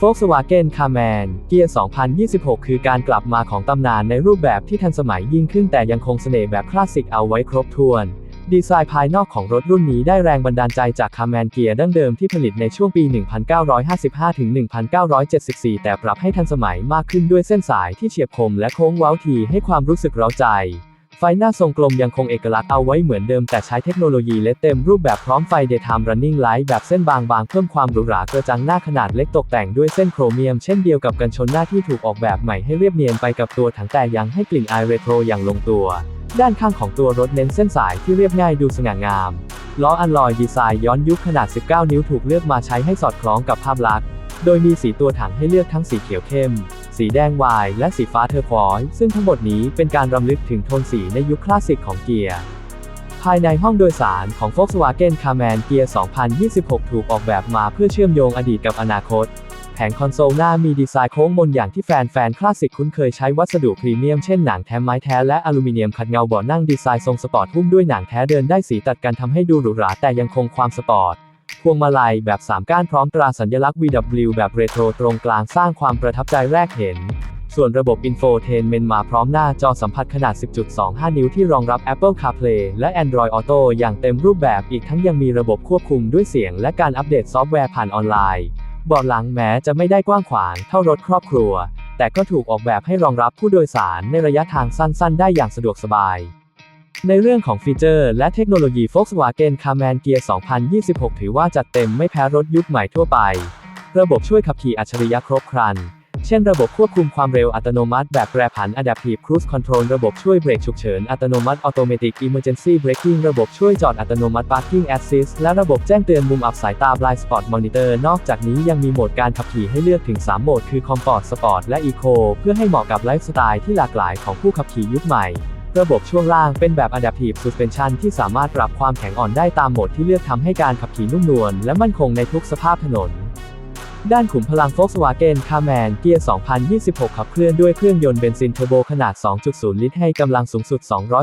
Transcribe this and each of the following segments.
Volkswagen c a r m a n เกียร์ 2026 คือการกลับมาของตำนานในรูปแบบที่ทันสมัยยิ่งขึ้นแต่ยังคงเสน่ห์แบบคลาสสิกเอาไว้ครบถ้วน ดีไซน์ภายนอกของรถรุ่นนี้ได้แรงบันดาลใจจาก c a r m a n เกียร์ดั้งเดิมที่ผลิตในช่วงปี 1955 ถึง 1974 แต่ปรับให้ทันสมัยมากขึ้นด้วยเส้นสายที่เฉียบคมและโค้งเว้าทีให้ความรู้สึกเร้าใจ ไฟหน้าทรงกลมยังคงเอกลักษณ์เอาไว้เหมือนเดิมแต่ใช้เทคโนโลยีเลดเต็มรูปแบบพร้อมไฟ Daytime Running Light แบบเส้นบางๆ เพิ่มความหรูหรากระจังหน้าขนาดเล็กตกแต่งด้วยเส้นโครเมียมเช่นเดียวกับกันชนหน้าที่ถูกออกแบบใหม่ให้เรียบเนียนไปกับตัวถังแต่ยังให้กลิ่นอายเรโทรอย่างลงตัว ด้านข้างของตัวรถเน้นเส้นสายที่เรียบง่ายดูสง่างามล้ออัลลอยดีไซน์ย้อนยุคขนาด 19 นิ้วถูกเลือกมาใช้ให้สอดคล้องกับภาพลักษณ์ โดยมีสีตัวถังให้เลือกทั้งสีเขียวเข้ม สีแดงวาย และสีฟ้าเทอร์ควอยซ์ซึ่งทั้งหมดนี้เป็นการรำลึกถึงโทนสีในยุคคลาสสิกของเกียร์ ภายในห้องโดยสารของ Volkswagen c a m a n เกียร์ 2026 ถูกออกแบบมาเพื่อเชื่อมโยงอดีตกับอนาคต แผงคอนโซลหน้ามีดีไซน์โค้งมนอย่างที่แฟนๆคลาสสิกคุ้นเคยใช้วัสดุพรีเมียมเช่นหนังแท้ไม้แท้และอลูมิเนียมขัดเงาเบาะนั่งดีไซน์ทรงสปอร์ตหุ้มด้วยหนังแท้เดินได้สีตัดกันทำให้ดูหรูหราแต่ยังคงความสปอร์ต วงมาลัยแบบ3ก้านพร้อมตราสัญลักษณ์ VW แบบเรโทรตรงกลางสร้างความประทับใจแรกเห็น ส่วนระบบ Infotainment มาพร้อมหน้าจอสัมผัสขนาด 10.25 นิ้วที่รองรับ Apple CarPlay และ Android Auto อย่างเต็มรูปแบบอีกทั้งยังมีระบบควบคุมด้วยเสียงและการอัปเดตซอฟต์แวร์ผ่านออนไลน์เบาะหลังแม้จะไม่ได้กว้างขวางเท่ารถครอบครัว แต่ก็ถูกออกแบบให้รองรับผู้โดยสารในระยะทางสั้น ๆ ได้อย่างสะดวกสบาย ในเรื่องของฟีเจอร์และเทคโนโลยี Volkswagen c a r m a n Gear 2026 ถือว่าจัดเต็มไม่แพ้รถยุคใหม่ทั่วไป ระบบช่วยขับขี่อัจฉริยะครบครัน เช่นระบบควบคุมความเร็วอัตโนมัติแบบแปรผัน Adaptive Cruise Control ระบบช่วยเบรกฉุกเฉินอัตโนมัติ Automatic Emergency Braking ระบบช่วยจอดอัตโนมัติ Parking Assist และระบบแจ้งเตือนมุมอับสายตา Blind Spot Monitor นอกจากนี้ยังมีโหมดการขับขี่ให้เลือกถึง 3 โหมดคือ Comfort Sport และ Eco เพื่อให้เหมาะกับไลฟ์สไตล์ที่หลากหลายของผู้ขับขี่ยุคใหม่ ระบบช่วงล่างเป็นแบบ Adaptive Suspension ที่สามารถปรับความแข็งอ่อนได้ตามโหมดที่เลือกทำให้การขับขี่นุ่มนวลและมั่นคงในทุกสภาพถนน ด้านขุมพลัง Volkswagen c a m a n เกียร์ 2026 ขับเคลื่อนด้วยเครื่องยนต์เบนซินเทอร์โบขนาด 2.0 ลิตร ให้กำลังสูงสุด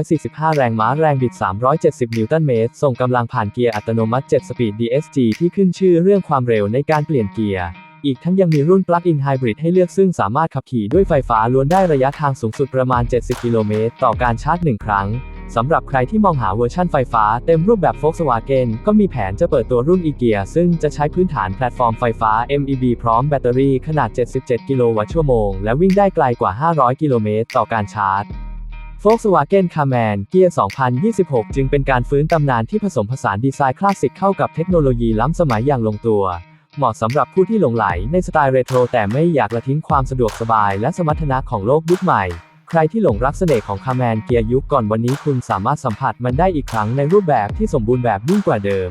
245 แรงม้าแรงบิด 370 นิวตันเมตร ส่งกำลังผ่านเกียร์อัตโนมัติ 7 สปีด DSG ที่ขึ้นชื่อเรื่องความเร็วในการเปลี่ยนเกียร์ อีกทั้งยังมีรุ่น Plug-in Hybrid ให้เลือกซึ่งสามารถขับขี่ด้วยไฟฟ้าล้วนได้ระยะทางสูงสุดประมาณ 70 กิโลเมตร ต่อการชาร์จ 1 ครั้งสำหรับใครที่มองหาเวอร์ชั่นไฟฟ้าเต็มรูปแบบ Volkswagen ก็มีแผนจะเปิดตัวรุ่น e-Gear ซึ่งจะใช้พื้นฐานแพลตฟอร์มไฟฟ้า MEB พร้อมแบตเตอรี่ขนาด 77 กิโลวัตต์ชั่วโมง และวิ่งได้ไกลกว่า 500 กิโลเมตร ต่อการชาร์จ Volkswagen Caman เกียร์ 2026 จึงเป็นการฟื้นตำนานที่ผสมผสานดีไซน์คลาสสิกเข้ากับเทคโนโลยีล้ำสมัยอย่างลงตัว เหมาะสำหรับผู้ที่หลงไหลในสไตล์เรโทรแต่ไม่อยากละทิ้งความสะดวกสบายและสมรรถนะของโลกยุคใหม่ ใครที่หลงรักเสน่ห์ของคาแมนเกียร์ยุคก่อนวันนี้คุณสามารถสัมผัสมันได้อีกครั้งในรูปแบบที่สมบูรณ์แบบยิ่งกว่าเดิม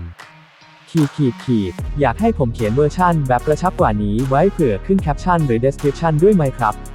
ขีดขีดขีดอยากให้ผมเขียนเวอร์ชั่นแบบกระชับกว่านี้ไว้เผื่อขึ้นแคปชั่นหรือเดสคริปชั่นด้วยไหมครับ